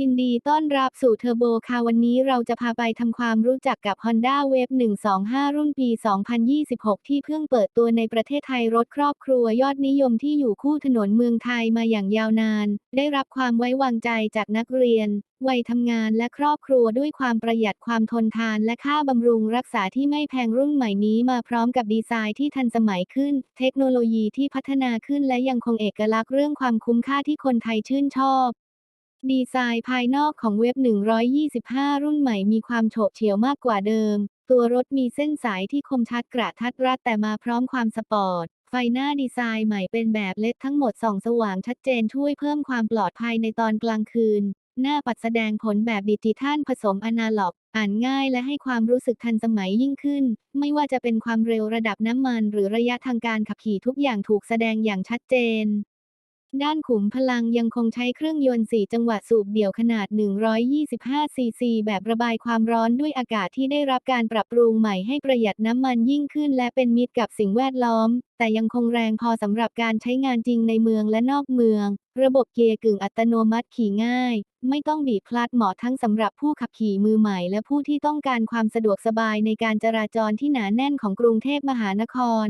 ยินดีต้อนรับสู่เทอร์โบค่ะวันนี้เราจะพาไปทำความรู้จักกับ Honda Wave 125 รุ่นปี 2026 ที่เพิ่งเปิดตัวในประเทศไทยรถครอบครัวยอดนิยมที่อยู่คู่ถนนเมืองไทยมาอย่างยาวนาน ได้รับความไว้วางใจจากนักเรียน วัยทำงานและครอบครัวด้วยความประหยัดความทนทานและค่าบำรุงรักษาที่ไม่แพงรุ่นใหม่นี้มาพร้อมกับดีไซน์ที่ทันสมัยขึ้น เทคโนโลยีที่พัฒนาขึ้นและยังคงเอกลักษณ์เรื่องความคุ้มค่าที่คนไทยชื่นชอบ ดีไซน์ภายนอกของเว็บ 125 รุ่นใหม่มีความโฉบเฉี่ยวมากกว่าเดิม ตัวรถมีเส้นสายที่คมชัดกระทัดรัดแต่มาพร้อมความสปอร์ต ไฟหน้าดีไซน์ใหม่เป็นแบบเลดทั้งหมดส่องสว่างชัดเจนช่วยเพิ่มความปลอดภัยในตอนกลางคืน หน้าปัดแสดงผลแบบดิจิทัลผสมอนาล็อก อ่านง่ายและให้ความรู้สึกทันสมัยยิ่งขึ้น ไม่ว่าจะเป็นความเร็วระดับน้ำมัน หรือระยะทางการขับขี่ทุกอย่างถูกแสดงอย่างชัดเจน ด้านขุมพลังยังคงใช้เครื่องยนต์ 4 จังหวะสูบเดี่ยวขนาด 125 ซีซี แบบระบายความร้อนด้วยอากาศที่ได้รับการปรับปรุงใหม่ให้ประหยัดน้ำมันยิ่งขึ้นและเป็นมิตรกับสิ่งแวดล้อม แต่ยังคงแรงพอสำหรับการใช้งานจริงในเมืองและนอกเมือง ระบบเกียร์กึ่งอัตโนมัติขี่ง่าย ไม่ต้องบีบคลัตช์เหมาะทั้งสำหรับผู้ขับขี่มือใหม่ และผู้ที่ต้องการความสะดวกสบายในการจราจรที่หนาแน่นของกรุงเทพมหานคร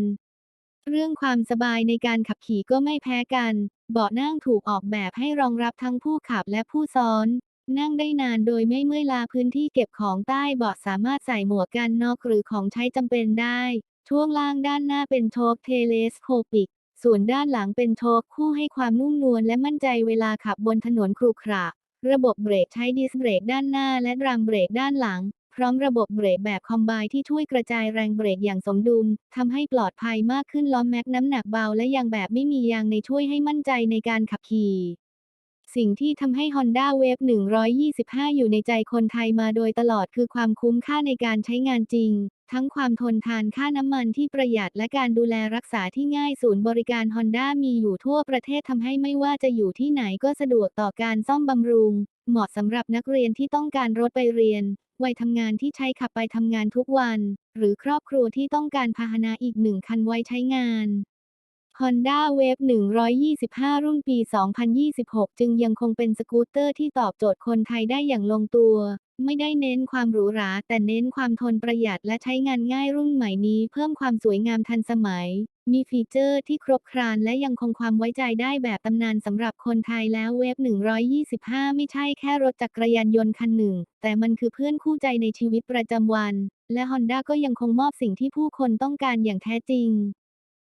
เรื่องความสบายในการขับขี่ก็ไม่แพ้กัน เบาะนั่งถูกออกแบบให้รองรับทั้งผู้ขับและผู้ซ้อน นั่งได้นานโดยไม่เมื่อยลาพื้นที่เก็บของใต้เบาะสามารถใส่หมวกกันน็อกหรือของใช้จำเป็นได้ ช่วงล่างด้านหน้าเป็นโชคเทเลสโคปิก ส่วนด้านหลังเป็นโชคคู่ให้ความนุ่มนวลและมั่นใจเวลาขับบนถนนครุขระ ระบบเบรกใช้ดิสเบรกด้านหน้าและดรัมเบรกด้านหลัง พร้อมระบบเบรกแบบคอมไบที่ช่วยกระจายแรงเบรกอย่างสมดุลทำให้ปลอดภัยมากขึ้นล้อแม็กน้ำหนักเบาและยางแบบไม่มียางในช่วยให้มั่นใจในการขับขี่สิ่งที่ทำให้ Honda Wave 125 อยู่ในใจคนไทยมาโดยตลอดคือความคุ้มค่าในการใช้งานจริง ทั้งความทนทานค่าน้ำมันที่ประหยัดและการดูแลรักษาที่ง่ายศูนย์บริการ Honda มีอยู่ทั่วประเทศทำให้ไม่ว่าจะอยู่ที่ไหนก็สะดวกต่อการซ่อมบำรุง เหมาะสำหรับนักเรียนที่ต้องการรถไปเรียน วัยทำงานที่ใช้ขับไปทำงานทุกวัน หรือครอบครัวที่ต้องการพาหนะอีกหนึ่งคันไว้ใช้งาน Honda Wave 125 รุ่นปี 2026 จึงยังคงเป็นสกูตเตอร์ที่ตอบโจทย์คนไทยได้อย่างลงตัว ไม่ได้เน้นความหรูหรา แต่เน้นความทนประหยัดและใช้งานง่ายรุ่นใหม่นี้เพิ่มความสวยงามทันสมัย มีฟีเจอร์ที่ครบครันและยังคงความไว้ใจได้แบบตำนานสำหรับคนไทยแล้วเว็บ 125 ไม่ใช่แค่รถจักรยานยนต์คันหนึ่ง แต่มันคือเพื่อนคู่ใจในชีวิตประจำวัน และ Honda ก็ยังคงมอบสิ่งที่ผู้คนต้องการอย่างแท้จริง